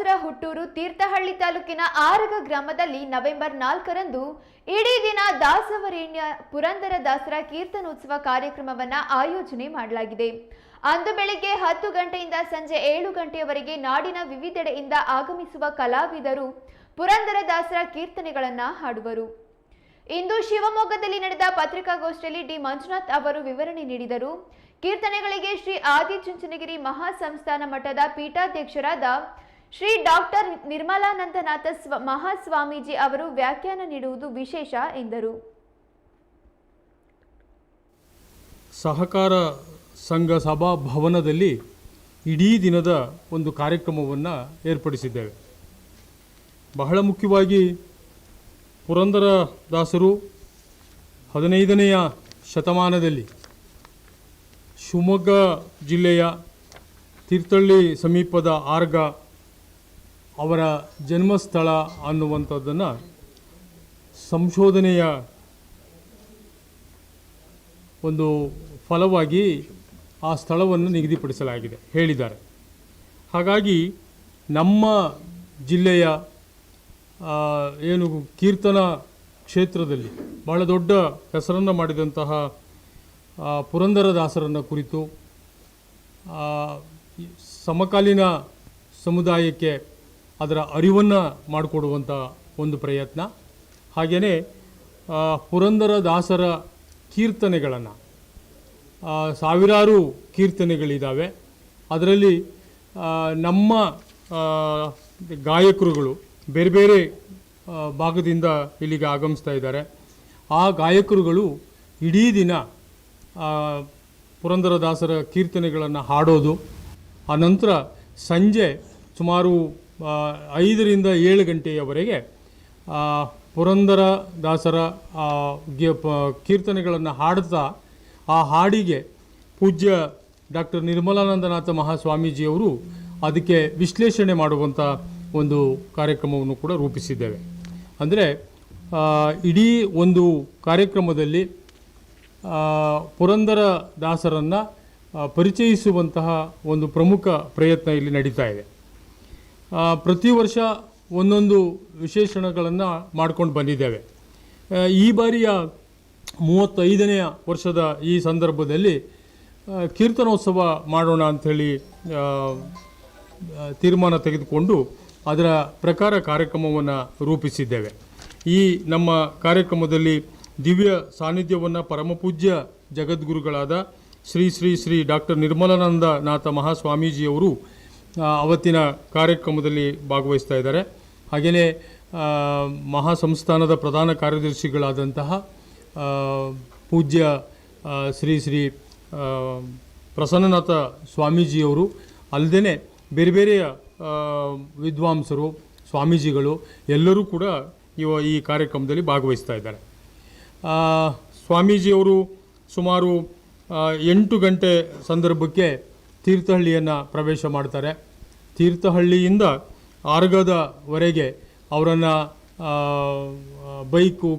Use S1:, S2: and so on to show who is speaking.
S1: ದಾಸರ ಹುಟ್ಟೂರು ತೀರ್ಥಹಳ್ಳಿ ತಾಲೂಕಿನ ಆರಗ ಗ್ರಾಮದಲ್ಲಿ ನವೆಂಬರ್ ನಾಲ್ಕರಂದು ಇಡೀ ದಿನ ದಾಸವರೇಣ್ಯ ಪುರಂದರ ದಾಸರ ಕೀರ್ತನೋತ್ಸವ ಕಾರ್ಯಕ್ರಮವನ್ನ ಆಯೋಜನೆ ಮಾಡಲಾಗಿದೆ. ಅಂದು ಬೆಳಿಗ್ಗೆ ಹತ್ತು ಗಂಟೆಯಿಂದ ಸಂಜೆ ಏಳು ಗಂಟೆಯವರೆಗೆ ನಾಡಿನ ವಿವಿಧೆಡೆಯಿಂದ ಆಗಮಿಸುವ ಕಲಾವಿದರು ಪುರಂದರ ದಾಸರ ಕೀರ್ತನೆಗಳನ್ನು ಹಾಡುವರು. ಇಂದು ಶಿವಮೊಗ್ಗದಲ್ಲಿ ನಡೆದ ಪತ್ರಿಕಾಗೋಷ್ಠಿಯಲ್ಲಿ ಡಿ. ಮಂಜುನಾಥ್ ಅವರು ವಿವರಣೆ ನೀಡಿದರು. ಕೀರ್ತನೆಗಳಿಗೆ ಶ್ರೀ ಆದಿಚುಂಚನಗಿರಿ ಮಹಾಸಂಸ್ಥಾನ ಮಠದ ಪೀಠಾಧ್ಯಕ್ಷರಾದ ಶ್ರೀ ಡಾಕ್ಟರ್ ನಿರ್ಮಲಾನಂದನಾಥ ಸ್ವ, ಮಹಾಸ್ವಾಮೀಜಿ ಅವರು ವ್ಯಾಖ್ಯಾನ ನೀಡುವುದು ವಿಶೇಷ ಎಂದರು.
S2: ಸಹಕಾರ ಸಂಘ ಸಭಾ ಭವನದಲ್ಲಿ ಇಡೀ ದಿನದ ಒಂದು ಕಾರ್ಯಕ್ರಮವನ್ನು ಏರ್ಪಡಿಸಿದ್ದೇವೆ. ಬಹಳ ಮುಖ್ಯವಾಗಿ ಪುರಂದರ ದಾಸರು ಹದಿನೈದನೆಯ ಶತಮಾನದಲ್ಲಿ ಶಿವಮೊಗ್ಗ ಜಿಲ್ಲೆಯ ತೀರ್ಥಹಳ್ಳಿ ಸಮೀಪದ ಆರ್ಗ ಅವರ ಜನ್ಮಸ್ಥಳ ಅನ್ನುವಂಥದ್ದನ್ನು ಸಂಶೋಧನೆಯ ಒಂದು ಫಲವಾಗಿ ಆ ಸ್ಥಳವನ್ನು ನಿಗದಿಪಡಿಸಲಾಗಿದೆ, ಹೇಳಿದ್ದಾರೆ. ಹಾಗಾಗಿ ನಮ್ಮ ಜಿಲ್ಲೆಯ ಏನು ಕೀರ್ತನ ಕ್ಷೇತ್ರದಲ್ಲಿ ಬಹಳ ದೊಡ್ಡ ಹೆಸರನ್ನು ಮಾಡಿದಂತಹ ಪುರಂದರದಾಸರನ್ನು ಕುರಿತು ಸಮಕಾಲೀನ ಸಮುದಾಯಕ್ಕೆ ಅದರ ಅರಿವನ್ನು ಮಾಡಿಕೊಡುವಂಥ ಒಂದು ಪ್ರಯತ್ನ. ಹಾಗೆಯೇ ಪುರಂದರ ದಾಸರ ಕೀರ್ತನೆಗಳನ್ನು ಸಾವಿರಾರು ಕೀರ್ತನೆಗಳಿದ್ದಾವೆ ಅದರಲ್ಲಿ ನಮ್ಮ ಗಾಯಕರುಗಳು ಬೇರೆ ಬೇರೆ ಭಾಗದಿಂದ ಇಲ್ಲಿಗೆ ಆಗಮಿಸ್ತಾ ಇದ್ದಾರೆ. ಆ ಗಾಯಕರುಗಳು ಇಡೀ ದಿನ ಪುರಂದರದಾಸರ ಕೀರ್ತನೆಗಳನ್ನು ಹಾಡೋದು. ಆನಂತರ ಸಂಜೆ ಸುಮಾರು ಐದರಿಂದ ಏಳು ಗಂಟೆಯವರೆಗೆ ಪುರಂದರ ದಾಸರ ಕೀರ್ತನೆಗಳನ್ನು ಹಾಡುತ್ತಾ ಆ ಹಾಡಿಗೆ ಪೂಜ್ಯ ಡಾಕ್ಟರ್ ನಿರ್ಮಲಾನಂದನಾಥ ಮಹಾಸ್ವಾಮೀಜಿಯವರು ಅದಕ್ಕೆ ವಿಶ್ಲೇಷಣೆ ಮಾಡುವಂಥ ಒಂದು ಕಾರ್ಯಕ್ರಮವನ್ನು ಕೂಡ ರೂಪಿಸಿದ್ದೇವೆ. ಅಂದರೆ ಇಡೀ ಒಂದು ಕಾರ್ಯಕ್ರಮದಲ್ಲಿ ಪುರಂದರ ದಾಸರನ್ನು ಪರಿಚಯಿಸುವಂತಹ ಒಂದು ಪ್ರಮುಖ ಪ್ರಯತ್ನ ಇಲ್ಲಿ ನಡೀತಾ ಇದೆ. ಪ್ರತಿ ವರ್ಷ ಒಂದೊಂದು ವಿಶೇಷಣಗಳನ್ನು ಮಾಡ್ಕೊಂಡು ಬಂದಿದ್ದೇವೆ. ಈ ಬಾರಿಯ ಮೂವತ್ತೈದನೆಯ ವರ್ಷದ ಈ ಸಂದರ್ಭದಲ್ಲಿ ಕೀರ್ತನೋತ್ಸವ ಮಾಡೋಣ ಅಂಥೇಳಿ ತೀರ್ಮಾನ ತೆಗೆದುಕೊಂಡು ಅದರ ಪ್ರಕಾರ ಕಾರ್ಯಕ್ರಮವನ್ನು ರೂಪಿಸಿದ್ದೇವೆ. ಈ ನಮ್ಮ ಕಾರ್ಯಕ್ರಮದಲ್ಲಿ ದಿವ್ಯ ಸಾನ್ನಿಧ್ಯವನ್ನು ಪರಮಪೂಜ್ಯ ಜಗದ್ಗುರುಗಳಾದ ಶ್ರೀ ಶ್ರೀ ಶ್ರೀ ಡಾಕ್ಟರ್ ನಿರ್ಮಲಾನಂದನಾಥ ಮಹಾಸ್ವಾಮೀಜಿಯವರು ಆ, ಅವತ್ತಿನ ಕಾರ್ಯಕ್ರಮದಲ್ಲಿ ಭಾಗವಹಿಸ್ತಾ ಇದ್ದಾರೆ. ಹಾಗೆಯೇ ಮಹಾಸಂಸ್ಥಾನದ ಪ್ರಧಾನ ಕಾರ್ಯದರ್ಶಿಗಳಾದಂತಹ ಪೂಜ್ಯ ಶ್ರೀ ಶ್ರೀ ಪ್ರಸನ್ನನಾಥ ಸ್ವಾಮೀಜಿಯವರು ಅಲ್ಲದೇ ಬೇರೆ ಬೇರೆಯ ವಿದ್ವಾಂಸರು, ಸ್ವಾಮೀಜಿಗಳು ಎಲ್ಲರೂ ಕೂಡ ಇವ, ಈ ಕಾರ್ಯಕ್ರಮದಲ್ಲಿ ಭಾಗವಹಿಸ್ತಾ ಇದ್ದಾರೆ. ಸ್ವಾಮೀಜಿಯವರು ಸುಮಾರು ಎಂಟು ಗಂಟೆ ಸಂದರ್ಭಕ್ಕೆ ತೀರ್ಥಹಳ್ಳಿಯನ್ನು ಪ್ರವೇಶ ಮಾಡ್ತಾರೆ. ತೀರ್ಥಹಳ್ಳಿಯಿಂದ ಆರ್ಗದವರೆಗೆ ಅವರನ್ನು ಬೈಕು